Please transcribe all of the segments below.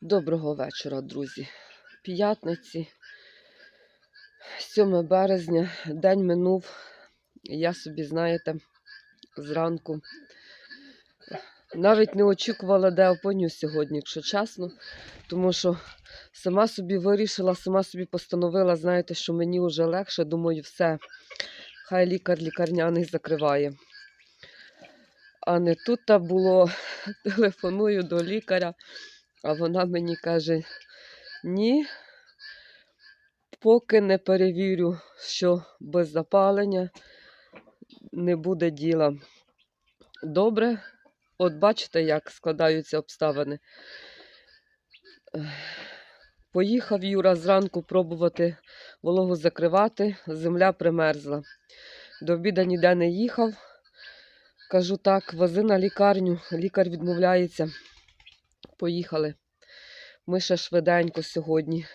Доброго вечора, друзі. П'ятниці, 7 березня, день минув. Я собі, знаєте, зранку навіть не очікувала, де опиню сьогодні, якщо чесно. Тому що сама собі вирішила, сама собі постановила, знаєте, що мені вже легше, думаю, все. Хай лікар лікарняний закриває. А не тут та було, телефоную до лікаря. А вона мені каже: ні, поки не перевірю, що без запалення не буде діла. Добре, от бачите, як складаються обставини. Поїхав Юра зранку пробувати вологу закривати, земля примерзла. До обіда ніде не їхав. Кажу так, вози на лікарню, лікар відмовляється. Поїхали. Ми ще швиденько сьогодні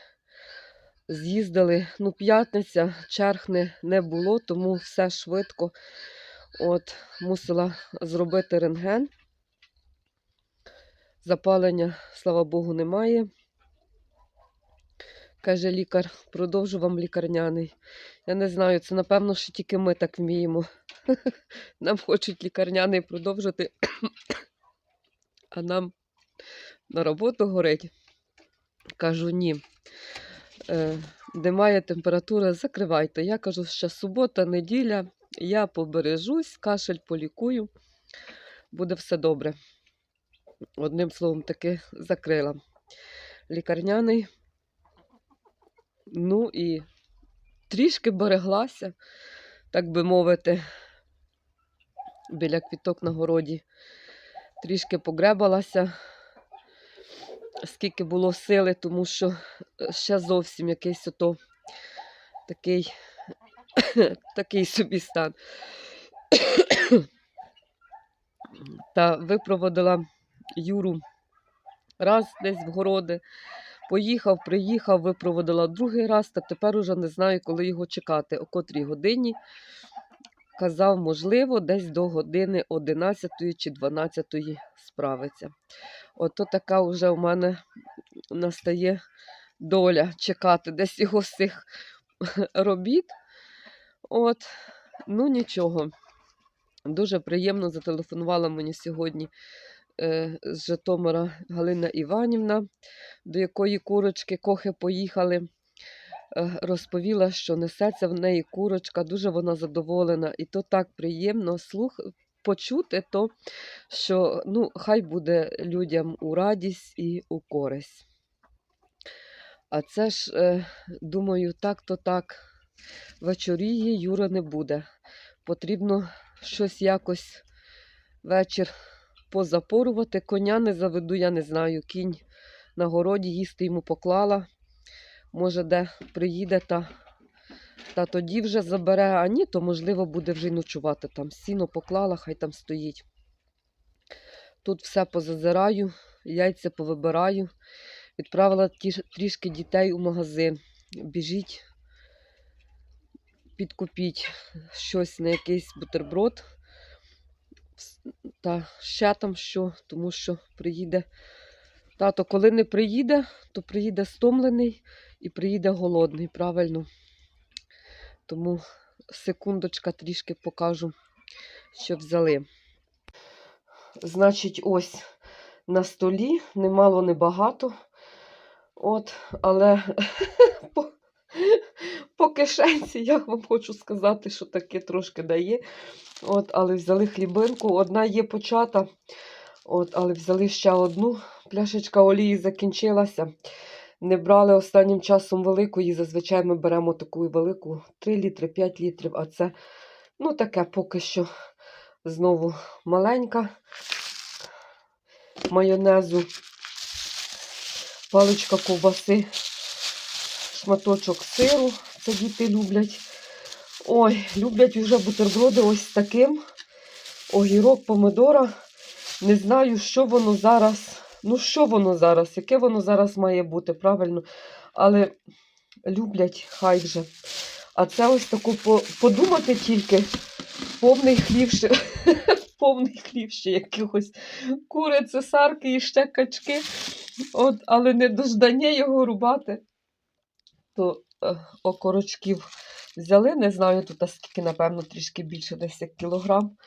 з'їздили. Ну, п'ятниця, черг не, не було, тому все швидко. От, мусила зробити рентген. Запалення, слава Богу, немає. Каже лікар, продовжу вам лікарняний. Я не знаю, це напевно, що тільки ми так вміємо. Нам хочуть лікарняний продовжити, а нам на роботу горить. Кажу, ні. Е, де має температура, закривайте. Я кажу, що субота, неділя, я побережусь, кашель полікую, буде все добре. Одним словом, таки закрила. Лікарняний. Ну і трішки береглася, так би мовити, біля квіток на городі. Трішки погребалася, скільки було сили, тому що ще зовсім якийсь ото такий, такий собі стан. Та випроводила Юру раз десь в городи. Поїхав, приїхав, випроводила другий раз, та тепер уже не знаю, коли його чекати, о котрій годині. Казав, можливо, десь до години 11 чи 12 справиться. Ото така вже в мене настає доля чекати десь його з цих робіт. От, ну нічого. Дуже приємно зателефонувала мені сьогодні е, з Житомира Галина Іванівна, до якої курочки кохи поїхали. Е, розповіла, що несеться в неї курочка, дуже вона задоволена, і то так приємно слух почути, то що ну, хай буде людям у радість і у користь. А це ж, е, думаю, так-то так. Вечоріє Юра не буде. Потрібно щось якось вечір позапорувати. Коня не заведу, я не знаю. Кінь на городі їсти йому поклала. Може, де приїде та, та тоді вже забере, а ні, то можливо буде вже й ночувати там. Сіно поклала, хай там стоїть. Тут все позазираю, яйця повибираю. Відправила трішки дітей у магазин. Біжіть, підкупіть щось на якийсь бутерброд. Та ще там що, тому що приїде. Тато, коли не приїде, то приїде стомлений і приїде голодний, правильно. Тому секундочка трішки покажу, що взяли. Значить, ось на столі немало, не багато. От, але по, по кишенці я вам хочу сказати, що таке трошки дає. От, але взяли хлібинку. Одна є почата, от, але взяли ще одну. Пляшечка олії закінчилася. Не брали останнім часом великої. Зазвичай ми беремо таку велику 3 літри, 5 літрів, а це ну, таке поки що знову маленька. Майонезу, паличка ковбаси, шматочок сиру. Це діти люблять. Ой, люблять вже бутерброди ось таким. Огірок, помидора. Не знаю, що воно зараз. Ну, що воно зараз, яке воно зараз має бути, правильно. Але люблять, хай вже. А це ось таку подумати тільки. Повний хлів ще, повний хлів ще якихось кури, цесарки і ще качки. От, але не дождання його рубати. То окорочків взяли, не знаю, тут скільки, напевно, трішки більше, десь як кілограм.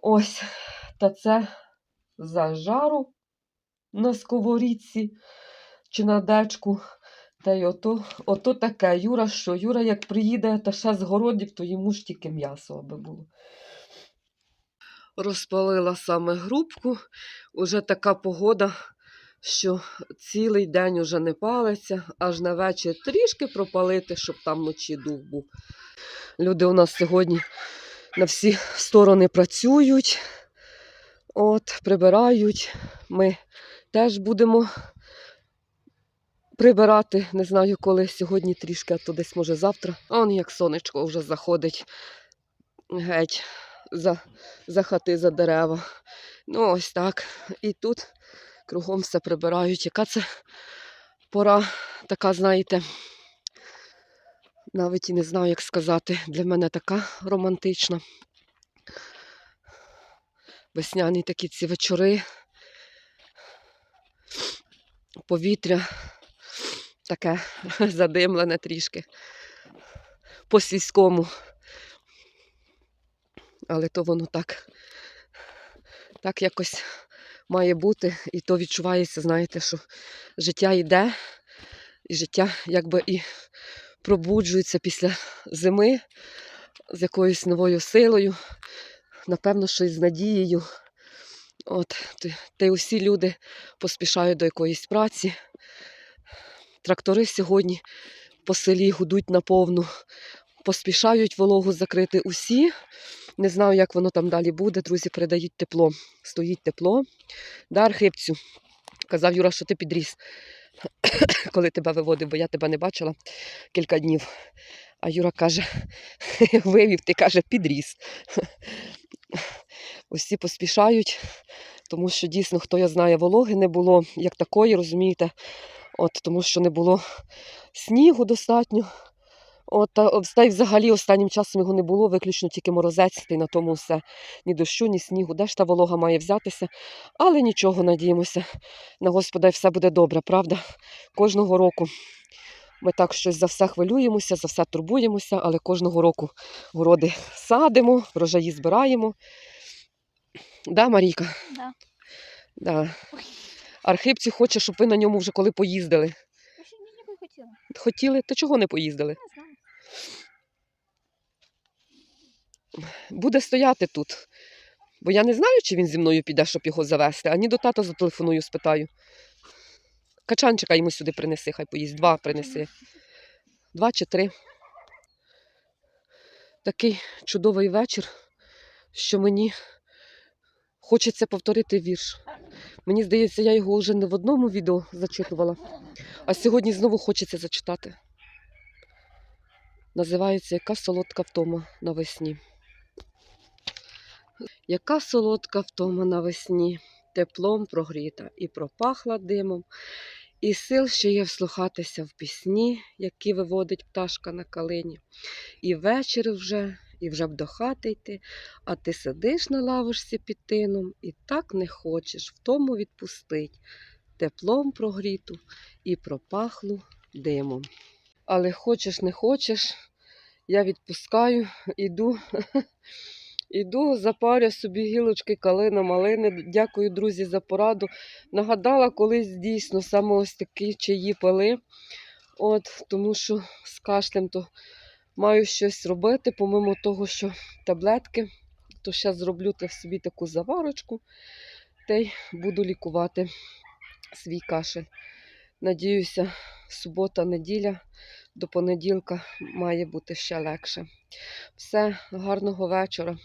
Ось, та це за жару на сковорідці чи на дечку. Та й ото, ото таке. Юра що? Юра, як приїде та ще з городів, то йому ж тільки м'ясо аби було. Розпалила саме грубку. Уже така погода, що цілий день уже не палиться, аж на вечір трішки пропалити, щоб там вночі дух був. Люди у нас сьогодні на всі сторони працюють, от, прибирають. Ми теж будемо прибирати. Не знаю, коли сьогодні трішки, а то десь може завтра. А он як сонечко вже заходить геть за, за хати, за дерева. Ну, ось так. І тут кругом все прибирають. Яка це пора така, знаєте, навіть і не знаю, як сказати. Для мене така романтична. Весняні такі ці вечори. Повітря таке задимлене трішки по сільському. Але то воно так, так якось має бути, і то відчувається, знаєте, що життя йде, і життя якби і пробуджується після зими з якоюсь новою силою, напевно, що з надією. От, та й усі люди поспішають до якоїсь праці. Трактори сьогодні по селі гудуть наповну, поспішають вологу закрити усі. Не знаю, як воно там далі буде. Друзі, передають тепло. Стоїть тепло. Да, Архипцю, казав Юра, що ти підріс, коли тебе виводив, бо я тебе не бачила кілька днів. А Юра каже, вивів, ти каже, підріс. Усі поспішають, тому що дійсно, хто я знає, вологи не було як такої, розумієте? От, тому що не було снігу достатньо. От, та, й взагалі останнім часом його не було, виключно тільки морозець, та й на тому все. Ні дощу, ні снігу. Де ж та волога має взятися? Але нічого, надіємося. На Господа і все буде добре, правда? Кожного року ми так щось за все хвилюємося, за все турбуємося, але кожного року городи садимо, врожаї збираємо. Да, Марійка? Да. Да. Архипці хоче, щоб ви на ньому вже коли поїздили. Я ще не хотіла. Хотіли, то чого не поїздили? Не знаю. Буде стояти тут. Бо я не знаю, чи він зі мною піде, щоб його завести, ані до тата зателефоную, спитаю. Качанчика йому сюди принеси, хай поїсть. Два принеси. Два чи три. Такий чудовий вечір, що мені хочеться повторити вірш. Мені здається, я його вже не в одному відео зачитувала, а сьогодні знову хочеться зачитати. Називається Яка солодка втома навесні. Яка солодка втома навесні, теплом прогріта і пропахла димом, і сил ще є вслухатися в пісні, які виводить пташка на калині. І вечір вже, і вже б до хати йти, а ти сидиш на лавочці під тином і так не хочеш втому відпустить, теплом прогріту і пропахлу димом. Але хочеш, не хочеш, я відпускаю, іду. Іду, запарю собі гілочки калина, малини. Дякую, друзі, за пораду. Нагадала колись дійсно саме ось такі чаї пили. От, тому що з кашлем то маю щось робити, помимо того, що таблетки, то ще зроблю собі таку заварочку та й буду лікувати свій кашель. Надіюся, субота, неділя до понеділка має бути ще легше. Все, гарного вечора.